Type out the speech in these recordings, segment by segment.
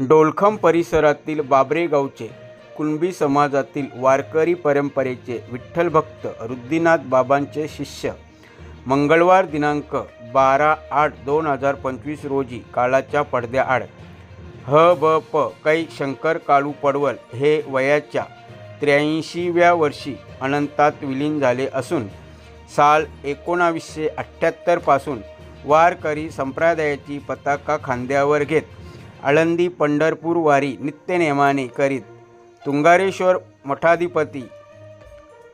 डोलखम परिसरातील बाबरेगावचे कुणबी समाजातील वारकरी परंपरेचे विठ्ठलभक्त रुद्दीनाथ बाबांचे शिष्य. मंगळवार दिनांक बारा आठ दोन हजार पंचवीस रोजी काळाच्या पडद्याआड. ह ब प कै शंकर काळू पडवल हे वयाच्या त्र्याऐंशीव्या वर्षी अनंतात विलीन झाले असून साल एकोणावीसशे अठ्ठ्याहत्तरपासून वारकरी संप्रदायाची पताका खांद्यावर घेत आळंदी पंढरपूर वारी नित्यनेमाने करीत तुंगारेश्वर मठाधिपती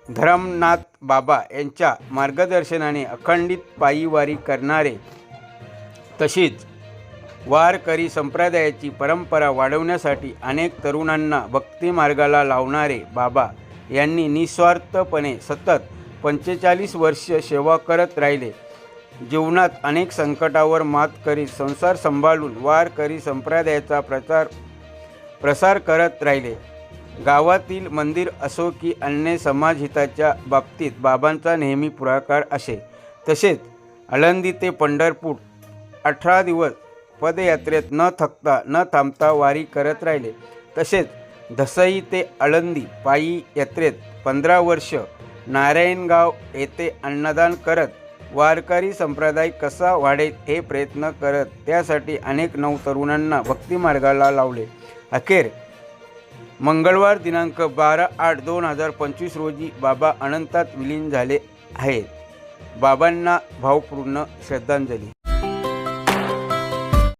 धरमनाथ बाबा यांच्या मार्गदर्शनाने अखंडित पायी वारी करणारे तशीच वारकरी संप्रदायाची परंपरा वाढवण्यासाठी अनेक तरुणांना भक्तिमार्गाला लावणारे बाबा यांनी निस्वार्थपणे सतत पंचेचाळीस वर्ष सेवा करत राहिले. जीवनात अनेक संकटावर मात करीत संसार सांभाळून वार करी संप्रदायाचा प्रचार प्रसार करत राहिले. गावातील मंदिर असो की अन्य समाजहिताच्या बाबतीत बाबांचा नेहमी पुढाकार असे. तसेच आळंदी ते पंढरपूर अठरा दिवस पदयात्रेत न थकता न थांबता वारी करत राहिले. तसेच धसई ते आळंदी पायी यात्रेत पंधरा वर्ष नारायणगाव येथे अन्नदान करत वारकरी संप्रदाय कसा वाढेल हे प्रयत्न करत त्यासाठी अनेक नवतरुणांना भक्तिमार्गाला लावले. अखेर मंगळवार दिनांक बारा आठ दोन हजार पंचवीस रोजी बाबा अनंतात विलीन झाले आहेत. बाबांना भावपूर्ण श्रद्धांजली.